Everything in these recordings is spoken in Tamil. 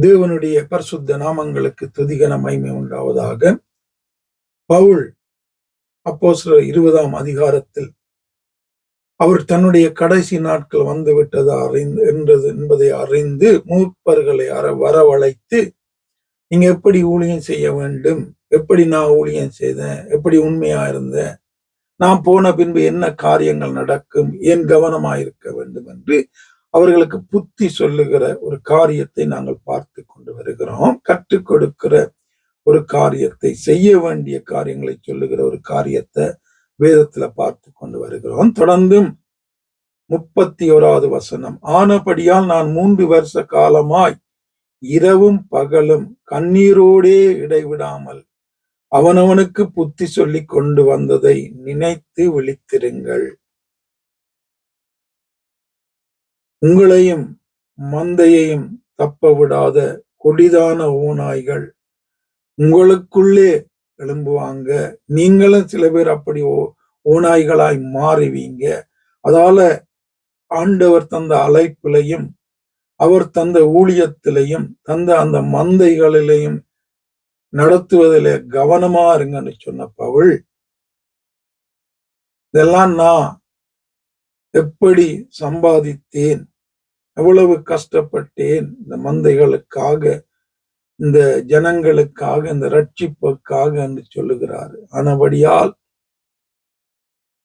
தேவனுடைய பரிசுத்த நாமங்களுக்கு துதிகன மைமை உண்டாவதாக. பவுல் அப்போ இருபதாம் அதிகாரத்தில் அவர் தன்னுடைய கடைசி நாட்கள் வந்துவிட்டது அறிந்து என்றது என்பதை அறிந்து மூப்பர்களை அற வரவழைத்து நீங்க எப்படி ஊழியம் செய்ய வேண்டும்? எப்படி நான் ஊழியம் செய்தேன்? எப்படி உண்மையா இருந்தேன்? நான் போன பின்பு என்ன காரியங்கள் நடக்கும்? ஏன் கவனமாயிருக்க வேண்டும்? என்று அவர்களுக்கு புத்தி சொல்லுகிற ஒரு காரியத்தை நாங்கள் பார்த்து கொண்டு வருகிறோம். கற்றுக் கொடுக்கிற ஒரு காரியத்தை செய்ய வேண்டிய காரியங்களை சொல்லுகிற ஒரு காரியத்தை வேதத்துல பார்த்து கொண்டு வருகிறோம். தொடர்ந்தும் முப்பத்தி ஓராவது வசனம். ஆனபடியால் நான் மூன்று வருஷ காலமாய் இரவும் பகலும் கண்ணீரோடே இடைவிடாமல் அவனவனுக்கு புத்தி சொல்லி கொண்டு வந்ததை நினைத்து விழித்திருங்கள். உங்களையும் மந்தையையும் தப்ப விடாத கொடிதான ஓநாய்கள். உங்களுக்குள்ளே எழும்புவாங்க. நீங்களும் சில பேர் அப்படி ஓ ஓநாய்களாய் மாறுவீங்க. அதால ஆண்டவர் தந்த அழைப்பிலையும் அவர் தந்த ஊழியத்திலையும் தந்த அந்த மந்தைகளிலையும் நடத்துவதில் கவனமா இருங்கன்னு சொன்ன பவுல் இதெல்லாம் நான் எப்படி சம்பாதித்தேன்? எவ்வளவு கஷ்டப்பட்டேன் இந்த மந்தைகளுக்காக இந்த ஜனங்களுக்காக இந்த ரட்சிப்புக்காக என்று சொல்லுகிறாரு. ஆனபடியால்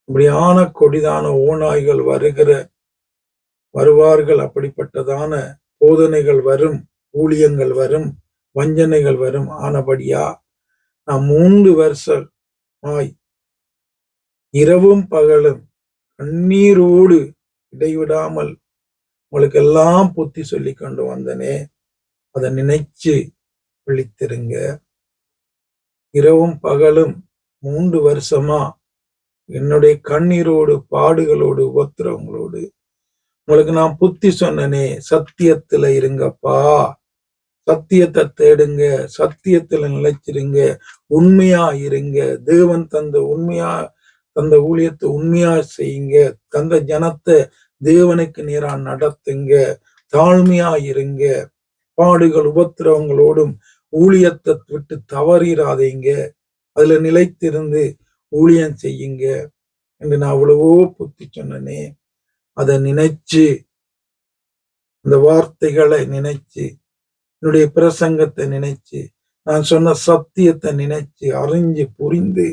இப்படியான கொடிதான ஓநாய்கள் வருகிற வருவார்கள் அப்படிப்பட்டதான போதனைகள் வரும் ஊழியங்கள் வரும் வஞ்சனைகள் வரும். ஆனபடியா நான் மூன்று வருஷமாய் இரவும் பகலும் கண்ணீரோடு இடைவிடாமல் உங்களுக்கு எல்லாம் புத்தி சொல்லி கொண்டு வந்தனே அதை நினைச்சு விழித்திருங்க. இரவும் பகலும் மூன்று வருஷமா என்னுடைய கண்ணீரோடு பாடுகளோடு ஒத்துறவங்களோடு உங்களுக்கு நான் புத்தி சொன்னனே சத்தியத்துல இருங்கப்பா. சத்தியத்தை தேடுங்க சத்தியத்துல நிலைச்சிருங்க உண்மையா இருங்க. தேவன் தந்த உண்மையா தந்த ஊழியத்தை உண்மையா செய்யுங்க. தந்த ஜனத்தை தேவனுக்கு நேரா நடத்துங்க தாழ்மையா இருங்க பாடுகள் உபத்திரவங்களோடும் ஊழியத்தை விட்டு தவறிடாதீங்க அதுல நிலைத்திருந்து ஊழியம் செய்யுங்க என்று நான் அவ்வளவோ புத்தி சொன்னனே. அதை நினைச்சு அந்த வார்த்தைகளை நினைச்சு என்னுடைய பிரசங்கத்தை நினைச்சு நான் சொன்ன சத்தியத்தை நினைச்சு அறிஞ்சு புரிந்து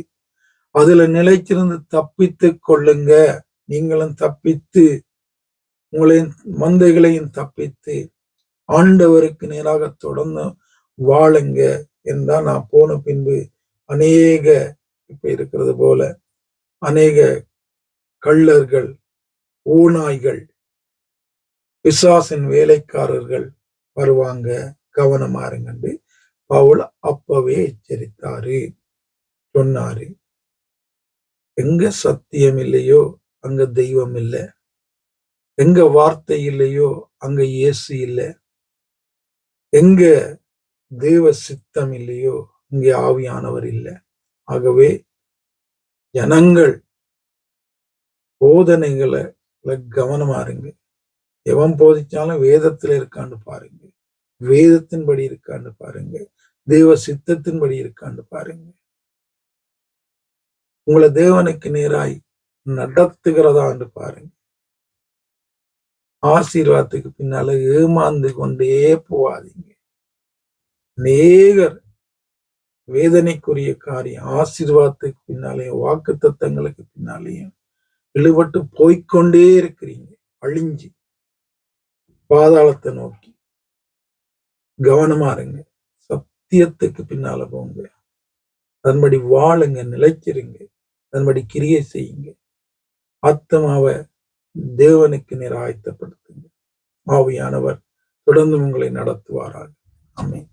அதுல நிலைச்சிருந்து தப்பித்து கொள்ளுங்க. நீங்களும் தப்பித்து உங்களையும் மந்தைகளையும் தப்பித்து ஆண்டவருக்கு நேராக தொடர்ந்து வாழுங்க என்றால் நான் போன பின்பு அநேக இப்ப இருக்கிறது போல அநேக கள்ளர்கள் ஊனாய்கள் பிசாசின் வேலைக்காரர்கள் வருவாங்க. கவனமா இருங்கண்டு. பவுல் அப்பவே எச்சரித்தாரு. சொன்னாரு எங்க சத்தியம் இல்லையோ அங்க தெய்வம் இல்லை. எங்க வார்த்தை இல்லையோ அங்க இயேசு இல்லை. எங்க தேவ சித்தம் இல்லையோ இங்கே ஆவியானவர் இல்லை. ஆகவே ஜனங்கள் போதனைகளை கவனமா இருங்க. எவன் போதிச்சாலும் வேதத்துல இருக்கான்னு பாருங்க. வேதத்தின்படி இருக்கான்னு பாருங்க. தேவ சித்தத்தின்படி இருக்கான்னு பாருங்க. உங்களை தேவனுக்கு நேராய் நடத்துகிறதான்னு பாருங்க. ஆசீர்வாதத்துக்கு பின்னால ஏமாந்து கொண்டே போவாதீங்க. நேகர் வேதனைக்குரிய காரியம் ஆசீர்வாதத்துக்கு பின்னாலேயும் வாக்கு தத்தங்களுக்கு பின்னாலேயும் இழுபட்டு போய்கொண்டே இருக்கிறீங்க. அழிஞ்சு. பாதாளத்தை நோக்கி. கவனமா இருங்க. சத்தியத்துக்கு பின்னால போங்க. அதன்படி வாழுங்க நிலைச்சிருங்க. அதன்படி கிரியை செய்யுங்க. ஆத்மாவை தேவனுக்கு நிராயத்தப்படுத்துங்க ஆவியானவர் தொடர்ந்து உங்களை நடத்துவாராக. அமேன்